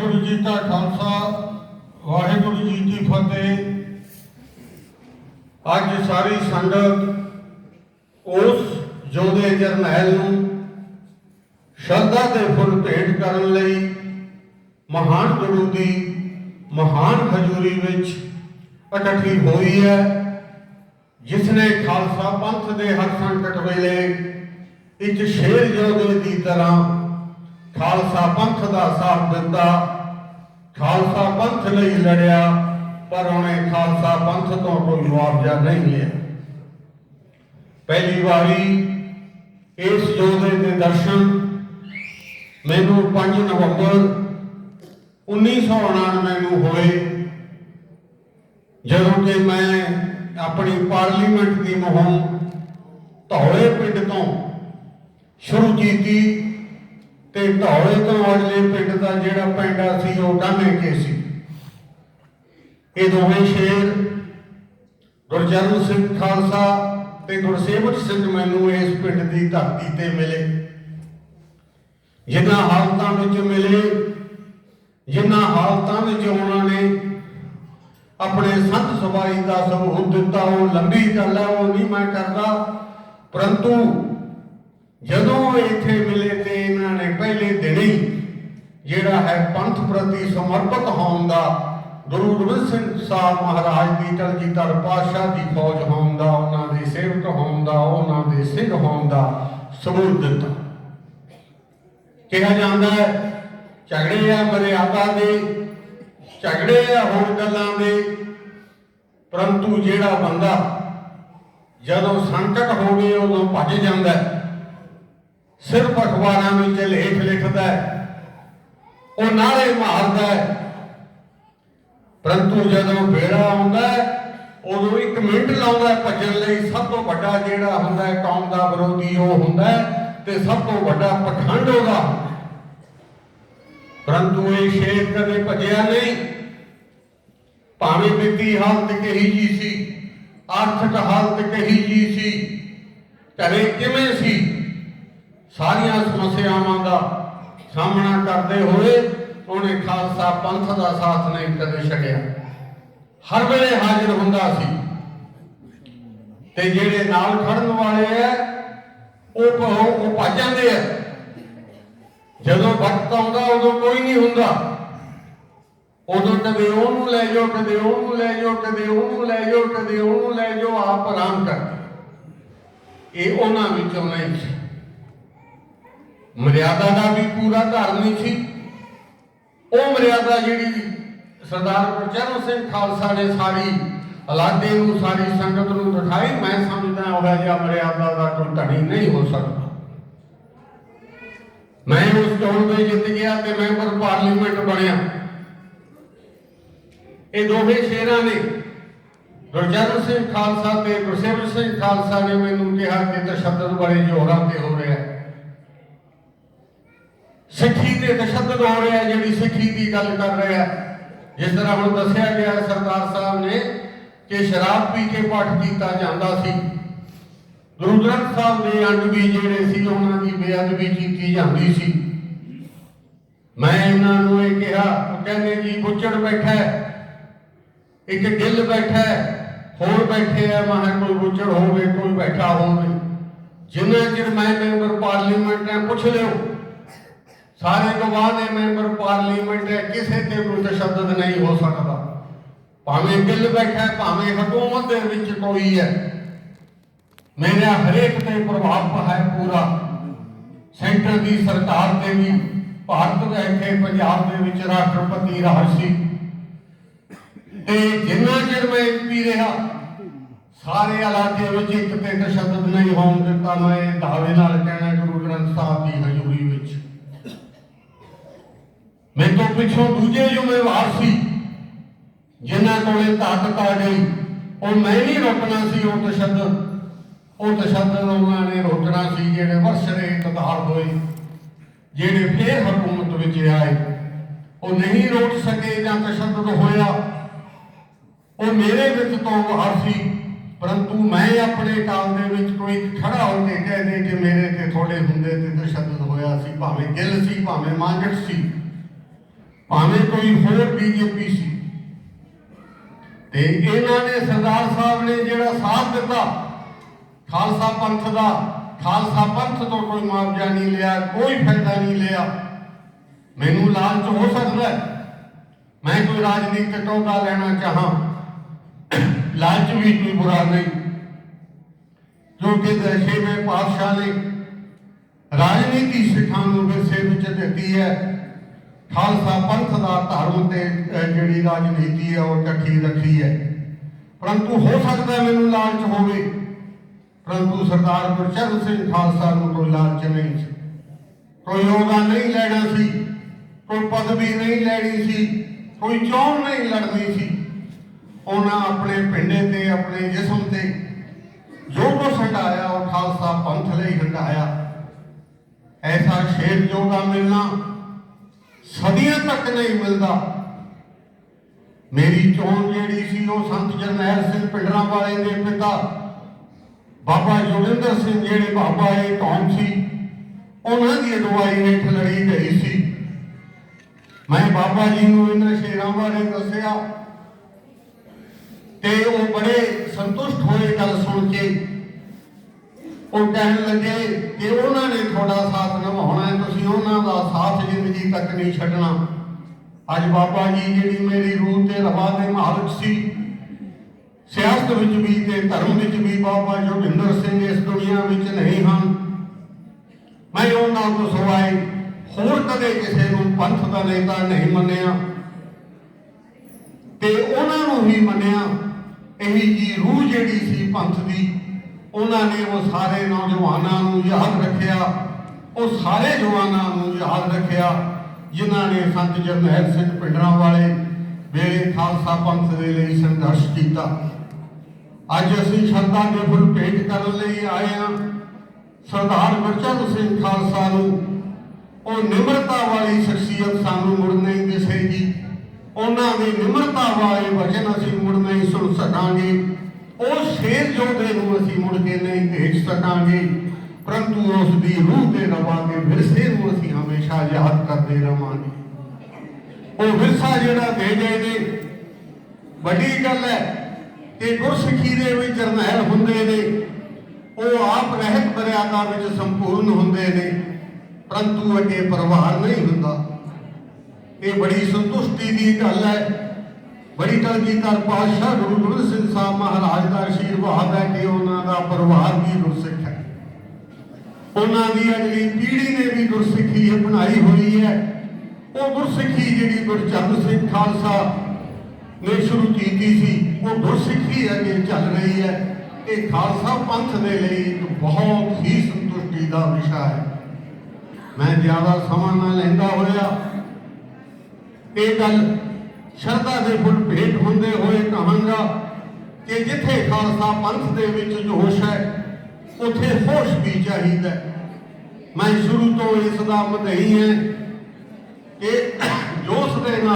ਵਾਹਿਗੁਰੂ ਜੀ ਕਾ ਖਾਲਸਾ, ਵਾਹਿਗੁਰੂ ਜੀ ਕੀ ਫਤਿਹ। ਅੱਜ ਸਾਰੀ ਸੰਗਤ ਉਸ ਜੋਦੇ ਜਰਨੈਲ ਨੂੰ ਸ਼ਰਧਾ ਦੇ ਫੁੱਲ ਭੇਟ ਕਰਨ ਲਈ ਮਹਾਨ ਗੁਰੂ ਦੀ ਮਹਾਨ ਹਜ਼ੂਰੀ ਵਿੱਚ ਇਕੱਠੀ ਹੋਈ ਹੈ ਜਿਸ ਨੇ ਖਾਲਸਾ ਪੰਥ ਦੇ ਹਰ ਸੰਕਟ ਵੇਲੇ ਇੱਕ ਸ਼ੇਰ ਯੋਧੇ ਦੀ ਤਰ੍ਹਾਂ ਖਾਲਸਾ ਪੰਥ ਦਾ ਸਾਥ ਦਿੱਤਾ। ਖਾਲਸਾ ਪੰਥ ਲਈ ਲੜਿਆ, ਪਰ ਉਹਨੇ ਖਾਲਸਾ ਪੰਥ ਤੋਂ ਕੋਈ ਮੁਆਵਜ਼ਾ ਨਹੀਂ ਲਿਆ। ਪਹਿਲੀ ਵਾਰੀ ਇਸ ਯੋਧੇ ਦੇ ਦਰਸ਼ਨ ਮੈਨੂੰ 5 ਨਵੰਬਰ 1999 ਨੂੰ ਹੋਏ, ਜਦੋਂ ਕਿ ਮੈਂ ਆਪਣੀ ਪਾਰਲੀਮੈਂਟ ਦੀ ਮੁਹਿੰਮ ਧੌਲੇ ਪਿੰਡ ਤੋਂ ਸ਼ੁਰੂ ਕੀਤੀ। ਤੇ ਧੌਲੇ ਤੋਂ ਅਗਲੇ ਪਿੰਡ ਦਾ ਜਿਹੜਾ ਪੈਂਡਾ ਸੀ, ਉਹ ਕਾਨੇ ਕੇ ਸੀ। ਇਹ ਦੋਵੇਂ ਸ਼ੇਰ ਗੁਰਚਰਨ ਸਿੰਘ ਖਾਲਸਾ ਤੇ ਗੁਰਸੇਵਕ ਸਿੰਘ ਮੈਨੂੰ ਇਸ ਪਿੰਡ ਦੀ ਧਰਤੀ ਤੇ ਮਿਲੇ। ਜਿਨ੍ਹਾਂ ਹਾਲਤਾਂ ਵਿੱਚ ਮਿਲੇ, ਜਿਨ੍ਹਾਂ ਹਾਲਤਾਂ ਵਿੱਚ ਉਹਨਾਂ ਨੇ ਆਪਣੇ ਸੰਤ ਸਵਾਰੀ ਦਾ ਸਬੂਤ ਦਿੱਤਾ, ਉਹ ਲੰਬੀ ਗੱਲ ਹੈ ਉਹ ਨਹੀਂ ਮੈਂ ਕਰਦਾ, ਪਰੰਤੂ ਜਦੋਂ ਇੱਥੇ ਮਿਲੇ ਤੇ ਇਹਨਾਂ ਨੇ ਪਹਿਲੇ ਦਿਨ ਹੀ ਜਿਹੜਾ ਹੈ ਪੰਥ ਪ੍ਰਤੀ ਸਮਰਪਿਤ ਹੋਣ ਦਾ ਗੁਰੂ ਗੋਬਿੰਦ ਸਿੰਘ ਸਾਹਿਬ ਮਹਾਰਾਜ ਦੀ ਕਲਗੀਧਰ ਪਾਤਸ਼ਾਹ ਦੀ ਫੌਜ ਹੋਣ ਦਾ, ਉਹਨਾਂ ਦੇ ਸੇਵਕ ਹੋਣ ਦਾ, ਉਹਨਾਂ ਦੇ ਸਿੰਘ ਹੋਣ ਦਾ ਸਬੂਤ ਦਿੱਤਾ। ਕਿਹਾ ਜਾਂਦਾ ਹੈ, ਝਗੜੇ ਆ ਮਰਿਆਦਾ ਦੇ, ਝਗੜੇ ਆ ਹੋਰ ਗੱਲਾਂ ਦੇ, ਪਰੰਤੂ ਜਿਹੜਾ ਬੰਦਾ ਜਦੋਂ ਸੰਕਟ ਹੋਵੇ ਉਦੋਂ ਭੱਜ ਜਾਂਦਾ ਹੈ। ਸਿਰਫ ਅਖਬਾਰਾਂ ਵਿੱਚ ਲੇਖ ਲਿਖਦਾ ਹੈ, ਉਹ ਨਾਲੇ ਮਾਰਦਾ ਹੈ। ਪਰੰਤੂ ਜਦੋਂ ਬੇੜਾ ਆਉਂਦਾ ਹੈ, ਉਦੋਂ ਇੱਕ ਮਿੰਟ ਲਾਉਂਦਾ ਭੱਜਣ ਲਈ, ਸਭ ਤੋਂ ਵੱਡਾ ਜਿਹੜਾ ਹੁੰਦਾ ਹੈ ਕੌਮ ਦਾ ਵਿਰੋਧੀ, ਉਹ ਹੁੰਦਾ ਤੇ ਸਭ ਤੋਂ ਵੱਡਾ ਪਖੰਡ ਉਹਦਾ। ਪਰੰਤੂ ਇਹ ਸ਼ੇਰ ਕਦੇ ਭੱਜਿਆ ਨਹੀਂ। ਭਾਵੇਂ ਵਿੱਤੀ ਹਾਲਤ ਕਹੀ ਜੀ ਸੀ, ਆਰਥਿਕ ਹਾਲਤ ਕਹੀ ਜੀ ਸੀ, ਘਰੇ ਕਿਵੇਂ ਸੀ? ਸਾਰੀਆਂ ਸਮੱਸਿਆਵਾਂ ਦਾ ਸਾਹਮਣਾ ਕਰਦੇ ਹੋਏ ਉਹਨੇ ਖਾਲਸਾ ਪੰਥ ਦਾ ਸਾਥ ਨਹੀਂ ਕਦੇ ਛੱਡਿਆ। ਹਰ ਵੇਲੇ ਹਾਜ਼ਰ ਹੁੰਦਾ ਸੀ। ਤੇ ਜਿਹੜੇ ਨਾਲ ਖੜਨ ਵਾਲੇ ਐ, ਉਹ ਭ- ਉਹ ਭੱਜ ਜਾਂਦੇ ਐ। ਜਦੋਂ ਵਕਤ ਆਉਂਦਾ, ਉਦੋਂ ਕੋਈ ਨਹੀਂ ਹੁੰਦਾ। ਉਦੋਂ ਕਦੇ ਉਹਨੂੰ ਲੈ ਜਾਓ, ਕਦੇ ਉਹਨੂੰ ਲੈ ਜਾਓ, ਕਦੇ ਉਹਨੂੰ ਲੈ ਜਾਓ, ਕਦੇ ਉਹਨੂੰ ਲੈ ਜਾਓ, ਆਪ ਆਰਾਮ ਕਰ ਇਹ ਉਹਨਾਂ ਵਿੱਚੋਂ ਨਹੀਂ ਸੀ। ਮਰਿਆਦਾ ਦਾ ਵੀ ਪੂਰਾ ਧਾਰਨ ਨਹੀਂ ਸੀ। ਉਹ ਮਰਿਆਦਾ ਜਿਹੜੀ ਸਰਦਾਰ ਗੁਰਚਰਨ ਸਿੰਘ ਖਾਲਸਾ ਨੇ ਸਾਰੀ ਅਲਾਦੇ ਨੂੰ, ਸਾਰੀ ਸੰਗਤ ਨੂੰ ਦਿਖਾਈ ਮੈਂ ਸਮਝਦਾ ਉਹ ਜਿਹਾ ਮਰਿਆਦਾ ਦਾ ਕੋਈ ਧਣੀ ਨਹੀਂ ਹੋ ਸਕਦਾ। ਮੈਂ ਉਸ ਚੋਣ ਦੇ ਜਿੱਤ ਗਿਆ ਤੇ ਮੈਂਬਰ ਪਾਰਲੀਮੈਂਟ ਬਣਿਆ। ਇਹ ਦੋਵੇਂ ਸ਼ੇਰਾਂ ਨੇ। ਗੁਰਚਰਨ ਸਿੰਘ ਖਾਲਸਾ ਤੇ ਗੁਰਸੇਵਕ ਸਿੰਘ ਖਾਲਸਾ ਨੇ ਮੈਨੂੰ ਕਿਹਾ ਕਿ ਤਸ਼ੱਦਦ ਬੜੇ ਜ਼ੋਰਾਂ ਤੇ ਹੋ ਰਿਹਾ ਹੈ। ਸਿੱਖੀ ਤੇ ਤਸ਼ੱਦਦ ਹੋ ਰਿਹਾ ਹੈ, ਜਿਹੜੀ ਸਿੱਖੀ ਦੀ ਗੱਲ ਕਰ ਰਿਹਾ ਜਿਸ ਤਰ੍ਹਾਂ ਹੁਣ ਦੱਸਿਆ ਗਿਆ ਸਰਦਾਰ ਸਾਹਿਬ ਨੇ ਕਿ ਸ਼ਰਾਬ ਪੀ ਕੇ ਪਾਠ ਕੀਤਾ ਜਾਂਦਾ ਸੀ। ਗੁਰੂ ਗ੍ਰੰਥ ਸਾਹਿਬ ਦੇ ਅੰਡ ਵੀ ਜਿਹੜੇ ਸੀ ਉਹਨਾਂ ਦੀ ਬੇਅਦਬੀ ਕੀਤੀ ਜਾਂਦੀ ਸੀ। ਮੈਂ ਇਹਨਾਂ ਨੂੰ ਇਹ ਕਿਹਾ ਕਹਿੰਦੇ ਜੀ ਬੁੱਚੜ ਬੈਠਾ ਇੱਕ ਗਿੱਲ ਬੈਠਾ ਹੋਰ ਬੈਠੇ ਆ ਮੈਂ ਕੋਈ ਬੁੱਚੜ ਹੋਵੇ ਕੋਈ ਬੈਠਾ ਹੋਵੇ। ਜਿੰਨਾ ਚਿਰ ਮੈਂ ਮੈਂਬਰ ਪਾਰਲੀਮੈਂਟ ਹੈ ਪੁੱਛ ਲਿਓ। ਸਾਰੇ ਗਵਾਹ ਨੇ ਮੈਂਬਰ ਪਾਰਲੀਮੈਂਟ ਹੈ, ਕਿਸੇ ਤੇ ਕੋਈ ਤਸ਼ੱਦਦ ਨਹੀਂ ਹੋ ਸਕਦਾ। ਭਾਵੇਂ ਬਿੱਲ ਬੈਠਾ ਭਾਵੇਂ ਹਕੂਮਤ ਦੇ ਵਿੱਚ ਕੋਈ ਹੈ। ਮੇਰਾ ਹਰੇਕ ਤੇ ਪ੍ਰਭਾਵ ਹੈ ਪੂਰਾ। ਸੈਂਟਰ ਦੀ ਸਰਕਾਰ ਤੇ ਵੀ, ਭਾਰਤ ਦੇ ਇੱਥੇ ਪੰਜਾਬ ਦੇ ਵਿੱਚ ਰਾਸ਼ਟਰਪਤੀ ਰਾਜ ਸੀ ਤੇ ਜਿੰਨਾ ਚਿਰ ਮੈਂ ਐਮਪੀ ਰਿਹਾ, ਸਾਰੇ ਇਲਾਕੇ ਵਿੱਚ ਇੱਕ ਤੇ ਤਸ਼ੱਦਦ ਨਹੀਂ ਹੋਣ ਦਿੱਤਾ। ਮੈਂ ਇਹ ਦਾਅਵੇ ਨਾਲ ਕਹਿਣਾ ਗੁਰੂ ਗ੍ਰੰਥ ਸਾਹਿਬ ਦੀ ਹਜ਼ੂਰੀ ਵਿੱਚ। ਮੇਰੇ ਤੋਂ ਪਿੱਛੋਂ ਦੂਜੇ ਜ਼ਿੰਮੇਵਾਰ ਸੀ, ਜਿਨ੍ਹਾਂ ਕੋਲੇ ਤਾਕਤ ਆ ਗਈ। ਉਹ ਮੈਂ ਨਹੀਂ ਰੋਕਣਾ ਸੀ, ਉਹ ਤਸ਼ੱਦਦ ਉਹ ਤਸ਼ੱਦਦ ਉਹਨਾਂ ਨੇ ਰੋਕਣਾ ਸੀ, ਜਿਹੜੇ ਵਰਸ਼ਰੇ ਇਕਤਾਰ ਹੋਏ, ਜਿਹੜੇ ਫੇਰ ਹਕੂਮਤ ਵਿੱਚ ਆਏ। ਉਹ ਨਹੀਂ ਰੋਕ ਸਕੇ ਜਾਂ ਤਸ਼ੱਦਦ ਹੋਇਆ। ਉਹ ਮੇਰੇ ਵਿੱਚ ਤੋਂ ਬਾਹਰ ਸੀ, ਪਰੰਤੂ ਮੈਂ ਆਪਣੇ ਕਾਲ ਦੇ ਵਿੱਚ ਕੋਈ ਖੜਾ ਹੋ ਕੇ ਕਹਿ ਦੇ ਕਿ ਮੇਰੇ ਤੇ ਥੋੜੇ ਹੁੰਦੇ ਤੇ ਤਸ਼ੱਦਦ ਹੋਇਆ ਸੀ, ਭਾਵੇਂ ਗਿੱਲ ਸੀ, ਭਾਵੇਂ ਮਾਂਗਟ ਸੀ। ਭਾਵੇਂ ਕੋਈ ਹੋਰ ਬੀਜੇਪੀ ਸੀ। ਤੇ ਇਹਨਾਂ ਨੇ ਸਰਦਾਰ ਸਾਹਿਬ ਨੇ ਜਿਹੜਾ ਸਾਥ ਦਿੱਤਾ, ਖਾਲਸਾ ਪੰਥ ਦਾ, ਖਾਲਸਾ ਪੰਥ ਤੋਂ ਕੋਈ ਮੁਆਵਜ਼ਾ ਨਹੀਂ ਲਿਆ, ਕੋਈ ਫਾਇਦਾ ਨਹੀਂ ਲਿਆ। ਮੈਨੂੰ ਲਾਲਚ ਹੋ ਸਕਦਾ ਮੈਂ ਕੋਈ ਰਾਜਨੀਤਿਕ ਟੋਕਾ ਲੈਣਾ ਚਾਹਾਂ। ਲਾਲਚ ਵੀ ਕੋਈ ਬੁਰਾ ਨਹੀਂ। ਜੋ ਕਿ ਦਸ਼ੇਵੇਂ ਪਾਤਸ਼ਾਹ ਨੇ ਰਾਜਨੀਤੀ ਸਿੱਖਾਂ ਨੂੰ ਵਿਰਸੇ ਵਿੱਚ ਦਿੱਤੀ ਹੈ। ਖਾਲਸਾ ਪੰਥ ਦਾ ਧਰਮ ਤੇ ਜਿਹੜੀ ਰਾਜਨੀਤੀ ਹੈ, ਉਹ ਇਕੱਠੀ ਰੱਖੀ ਹੈ। ਪਰੰਤੂ ਹੋ ਸਕਦਾ ਮੈਨੂੰ ਲਾਲਚ ਹੋਵੇ, ਪਰੰਤੂ ਸਰਦਾਰ ਗੁਰਚਰਨ ਸਿੰਘ ਖਾਲਸਾ ਨੂੰ ਕੋਈ ਲਾਲਚ ਨਹੀਂ ਸੀ। ਕੋਈ ਯੋਗਾ ਨਹੀਂ ਲੈਣਾ ਸੀ, ਕੋਈ ਪਦਵੀ ਨਹੀਂ ਲੈਣੀ ਸੀ, ਕੋਈ ਚੋਣ ਨਹੀਂ ਲੜਨੀ ਸੀ। ਉਹਨਾਂ ਆਪਣੇ ਪਿੰਡੇ ਤੇ, ਆਪਣੇ ਜਿਸਮ ਤੇ ਜੋ ਕੁਛ ਹਟਾਇਆ, ਉਹ ਖਾਲਸਾ ਪੰਥ ਲਈ ਹਟਾਇਆ। ਐਸਾ ਸ਼ੇਰ ਜੋਗਾ ਮਿਲਣਾ ਸਦੀਆਂ ਤੱਕ ਨਹੀਂ ਮਿਲਦਾ। ਮੇਰੀ ਚੋਣ ਜਿਹੜੀ ਸੀ ਉਹ ਸੰਤ ਜਰਨੈਲ ਸਿੰਘ ਪਿੰਡਰਾਂ ਵਾਲੇ ਦੇ ਪਿਤਾ, ਬਾਬਾ ਜੋਗਿੰਦਰ ਸਿੰਘ ਜਿਹੜੇ ਬਾਬਾ ਇਹ ਕੌਮ ਸੀ, ਉਹਨਾਂ ਦੀ ਅਗਵਾਈ ਹੇਠ ਲੜੀ ਗਈ ਸੀ। ਮੈਂ ਬਾਬਾ ਜੀ ਨੂੰ ਇਹਨਾਂ ਸ਼ੇਰਾਂ ਬਾਰੇ ਦੱਸਿਆ ਤੇ ਉਹ ਬੜੇ ਸੰਤੁਸ਼ਟ ਹੋਏ ਗੱਲ ਸੁਣ ਕੇ ਉਹ ਕਹਿਣ ਲੱਗੇ ਕਿ ਉਹਨਾਂ ਨੇ ਤੁਹਾਡਾ ਸਾਥ ਨਿਭਾਉਣਾ ਹੈ, ਤੁਸੀਂ ਉਹਨਾਂ ਦਾ ਸਾਥ ਜ਼ਿੰਦਗੀ ਤੱਕ ਨਹੀਂ ਛੱਡਣਾ। ਅੱਜ ਬਾਬਾ ਜੀ ਜਿਹੜੀ ਮੇਰੀ ਰੂਹ ਤੇ ਰਵਾ ਦੇ ਮਾਲਕ ਸੀ, ਸਿਆਸਤ ਵਿੱਚ ਵੀ ਤੇ ਧਰਮ ਵਿੱਚ ਵੀ ਬਾਬਾ ਜੋਗਿੰਦਰ ਸਿੰਘ ਇਸ ਦੁਨੀਆ ਵਿੱਚ ਨਹੀਂ ਹਨ। ਮੈਂ ਉਹਨਾਂ ਤੋਂ ਸਵਾਏ ਹੋਰ ਕਦੇ ਕਿਸੇ ਨੂੰ ਪੰਥ ਦਾ ਨੇਤਾ ਨਹੀਂ ਮੰਨਿਆ। ਤੇ ਉਹਨਾਂ ਨੂੰ ਹੀ ਮੰਨਿਆ, ਇਹੀ ਜੀ ਰੂਹ ਜਿਹੜੀ ਸੀ ਪੰਥ ਦੀ ਉਹਨਾਂ ਨੇ ਉਹ ਸਾਰੇ ਨੌਜਵਾਨਾਂ ਨੂੰ ਯਾਦ ਰੱਖਿਆ, ਉਹ ਸਾਰੇ ਜਵਾਨਾਂ ਨੂੰ ਯਾਦ ਰੱਖਿਆ, ਜਿਨ੍ਹਾਂ ਨੇ ਸੰਤ ਜਰਨੈਲ ਸਿੰਘ ਪਿੰਡਰਾਂ ਵਾਲੇ ਵੇਲੇ ਖਾਲਸਾ ਪੰਥ ਦੇ ਲਈ ਸੰਘਰਸ਼ ਕੀਤਾ। ਅੱਜ ਅਸੀਂ ਸ਼ਰਧਾ ਦੇ ਫੁੱਲ ਭੇਟ ਕਰਨ ਲਈ ਆਏ ਹਾਂ। ਸਰਦਾਰ ਗੁਰਚਰਨ ਸਿੰਘ ਖਾਲਸਾ ਨੂੰ, ਉਹ ਨਿਮਰਤਾ ਵਾਲੀ ਸ਼ਖਸੀਅਤ ਸਾਨੂੰ ਮੁੜ ਨਹੀਂ ਦਿਸੇਗੀ। ਉਹਨਾਂ ਦੀ ਨਿਮਰਤਾ ਵਾਲੇ ਵਚਨ ਅਸੀਂ ਮੁੜ ਨਹੀਂ ਸੁਣ ਸਕਾਂਗੇ। ਉਹ ਸ਼ੇਰ ਜੋਧੇ ਨੂੰ ਅਸੀਂ ਮੁੜ ਕੇ ਨਹੀਂ ਦੇਖ ਸਕਾਂਗੇ, ਪਰੰਤੂ ਉਸ ਦੀ ਰੂਹ ਤੇ ਰਵਾਂਗੇ, ਵਿਰਸੇ ਨੂੰ ਅਸੀਂ ਹਮੇਸ਼ਾ ਯਾਦ ਕਰਦੇ ਰਵਾਂਗੇ। ਉਹ ਵਿਰਸਾ ਜਿਹੜਾ ਦੇ ਗਏ ਨੇ, ਵੱਡੀ ਗੱਲ ਹੈ ਕਿ ਗੁਰਸਿੱਖੀ ਦੇ ਵਿੱਚ ਜਰਨੈਲ ਹੁੰਦੇ ਨੇ, ਉਹ ਆਪ ਰਹਿਤ ਮਰਿਆਦਾ ਵਿੱਚ ਸੰਪੂਰਨ ਹੁੰਦੇ ਨੇ, ਪਰੰਤੂ ਅੱਗੇ ਪਰਿਵਾਰ ਨਹੀਂ ਹੁੰਦਾ। ਇਹ ਬੜੀ ਸੰਤੁਸ਼ਟੀ ਦੀ ਗੱਲ ਹੈ ਬੜੀ ਕਲਗੀਧਰ ਪਾਤਸ਼ਾਹ ਗੁਰੂ ਗੋਬਿੰਦ ਸਿੰਘ ਸਾਹਿਬ ਮਹਾਰਾਜ ਦਾ ਆਸ਼ੀਰਵਾਦ ਹੈ ਕਿ ਉਹਨਾਂ ਦਾ ਪਰਿਵਾਰ ਵੀ ਗੁਰਸਿੱਖ ਹੈ। ਉਹਨਾਂ ਦੀ ਅਗਲੀ ਪੀੜ੍ਹੀ ਨੇ ਵੀ ਗੁਰਸਿੱਖੀ ਅਪਣਾਈ ਹੋਈ ਹੈ। ਉਹ ਗੁਰਸਿੱਖੀ ਜਿਹੜੀ ਗੁਰਚਰਨ ਸਿੰਘ ਖਾਲਸਾ ਨੇ ਸ਼ੁਰੂ ਕੀਤੀ ਸੀ, ਉਹ ਗੁਰਸਿੱਖੀ ਅੱਗੇ ਚੱਲ ਰਹੀ ਹੈ। ਇਹ ਖਾਲਸਾ ਪੰਥ ਦੇ ਲਈ ਇੱਕ ਬਹੁਤ ਹੀ ਸੰਤੁਸ਼ਟੀ ਦਾ ਵਿਸ਼ਾ ਹੈ। ਮੈਂ ਜ਼ਿਆਦਾ ਸਮਾਂ ਨਾ ਲੈਂਦਾ ਹੋਇਆ। ਇਹ ਗੱਲ ਸ਼ਰਧਾ ਦੇ ਫੁੱਲ ਭੇਟ ਹੁੰਦੇ ਹੋਏ ਕਹਾਂਗਾ ਕਿ ਜਿੱਥੇ ਖਾਲਸਾ ਪੰਥ ਦੇ ਵਿੱਚ ਜੋਸ਼ ਹੈ, ਉੱਥੇ ਹੋਸ਼ ਵੀ ਚਾਹੀਦਾ ਮੈਂ ਸ਼ੁਰੂ ਤੋਂ ਇਸ ਦਾ ਮਦਈ ਹਾਂ ਕਿ ਜੋਸ਼ ਦੇ ਨਾਲ